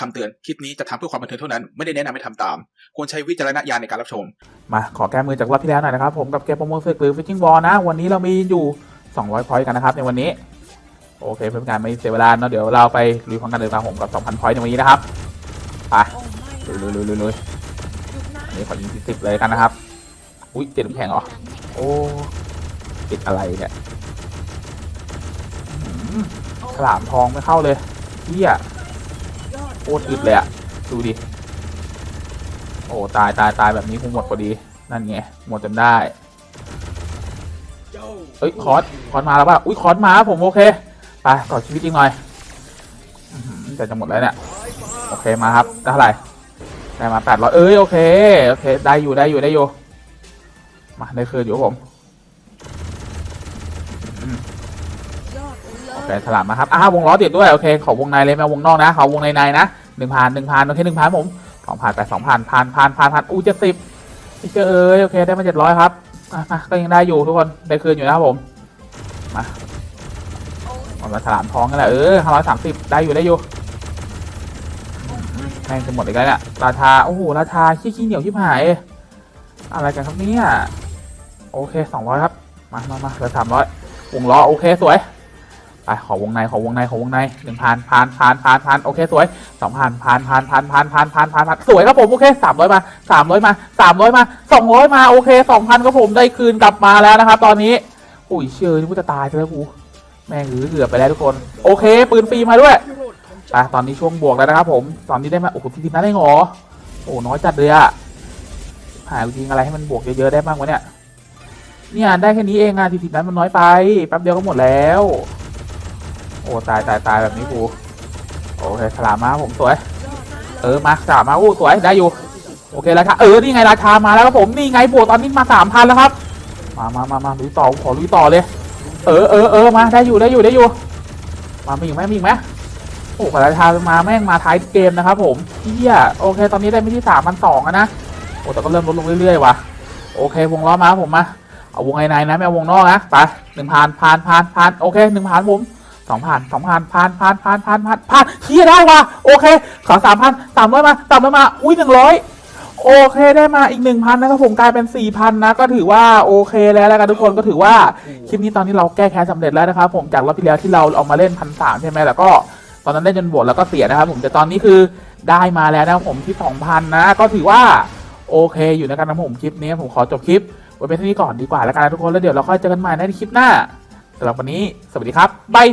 คำเตือนคลิปนี้จะทำเพื่อความบันเทิงเท่านั้น ไม่ได้แนะนำให้ทำตาม ควรใช้วิจารณญาณในการรับชม มาขอแก้มือจากรอบที่แล้วหน่อยนะครับ ผมกับเกมโปรโมทศึกหรือฟิชชิงบอลนะ วันนี้เรามีอยู่ 200พอยต์กันนะครับในวันนี้ โอเคเพื่อเป็นการไม่เสียเวลาเนาะเดี๋ยวเราไปลุยพร้อมกันเลยครับผมกับ 2,000พอยต์ในวันนี้นะครับไปลุยลุยลุยลุยอันนี้ขอยิงสิบเลยกันนะครับ อุ้ยเจ็ดแข็งเหรอโอ้ติดอะไรเนี่ยอื้อหือฉลามทองไม่เข้าเลยเฮีย ตรอึดเลยอะดูดิ โอ้ตายตายตายแบบนี้คงหมดพอดี นั่นไงหมดจนได้เอ้ยคอสคอสมาแล้วป่ะ อุ้ยคอสมาผมโอเค ไปต่อชีวิตอีกหน่อยแต่จะหมดแล้วเนี่ย โอเคมาครับได้เท่าไหร่ได้มาแปดร้อยเอ้ยโอเคโอเค ได้อยู่ได้อยู่ได้อยู่ มาได้คืนอยู่ผม โอเคฉลามมาครับอ้าววงล้อติดด้วยโอเคขอวงในเลยไม่เอาวงนอกนะขอวงในในนะหนึ่งพันหนึ่งพันโอเคหนึ่งพันผมสองพันไปสองพันพันพันพันพันอู้เจ็ดสิบพี่เจอเอ้ยโอเคได้มาเจ็ดร้อยครับอะก็ยังได้อยู่ทุกคนได้คืนอยู่นะครับผมมาเอามาฉลามทองกันแหละเออห้าร้อยสามสิบได้อยู่ได้อยู่แม่งจะหมดอีกแล้วเนี่ยราชาโอ้โหราชาขี้ขี้เหนียวชิบหาย อะไรกันครับเนี่ยโอเคสองร้อยครับ มามามาเหลือสามร้อยวงล้อโอเคสวย ไปขอวงในขอวงในขอวงในหนึ่งพันพันพันพันพันโอเคสวยสองพันพันพันพันพันพันพันพันพันสวยครับผมโอเคสามร้อยมาสามร้อยมาสามร้อยมาสองร้อยมาโอเคสองพันครับผมได้คืนกลับมาแล้วนะครับตอนนี้อุ้ยเชื่อนี่กูจะตายใช่ไหมกูแม่งหือเกือบไปแล้วทุกคน โอเค ปืนฟรีมาด้วยไปตอนนี้ช่วงบวกแล้วนะครับผมตอนนี้ได้มาโอ้โหทีมนั้นได้หรอโอ้น้อยจัดเลยอะหาจริงอะไรให้มันบวกเยอะๆได้บ้างวะเนี่ยเนี่ยได้แค่นี้เองอะทีสิบนั้นมันน้อยไปแป๊บเดียวก็หมดแล้ว อ้ตายตายตายแบบนี้กูโอเคฉลามมาผมสวย เออมาฉลามมาอู้สวยได้อยู่โอเคราคาเออนี่ไงราคามาแล้วครับผมนี่ไงบวกตอนนี้มาสามพันแล้วครับ มามามามาลุยต่อขอลุยต่อเลย เออเออเออมาได้อยู่ได้อยู่ได้อยู่ มามีอีกไหมมีอีกไหมโอ้ขอราคามาแม่งมาท้ายเกมนะครับผมเฮียโอเค ตอนนี้ได้ไม่ที่สามพันสองนะโอ้แต่ก็เริ่มลดลงเรื่อยๆว่ะโอเควงล้อมาผมมาเอาวงในนะไม่เอาวงนอกนะไปหนึ่งพันพันพันพันโอเคหนึ่งพันผม สองพันสองพันพันพันพันพันพันพันเฮียได้ว่ะโอเค ขอสามพันสามร้อยมาสามร้อยมา อุ้ยหนึ่งร้อยโอเคได้มาอีกหนึ่งพันนะครับผมกลายเป็นสี่พันนะ ก็ถือว่าโอเคแล้วแล้วกันทุกคนก็ถือว่า คลิปนี้ตอนนี้เราแก้แค้นสำเร็จแล้วนะครับผมจากรอบที่แล้วที่เราเอามาเล่นพันสามใช่ไหมแล้วก็ตอนนั้นเล่นจนบวชแล้วก็เสียนะครับผมแต่ตอนนี้คือได้มาแล้วนะครับผมที่สองพันนะ ก็ถือว่าโอเคอยู่นะครับผมคลิปนี้ผมขอจบคลิปไว้เป็นเท่านี้ก่อนดีกว่าแล้วกันทุกคนแล้วเดี๋ยวเราค่อยเจอกันใหม่ในคลิปหน้าสำหรับวันนี้ สวัสดีครับบาย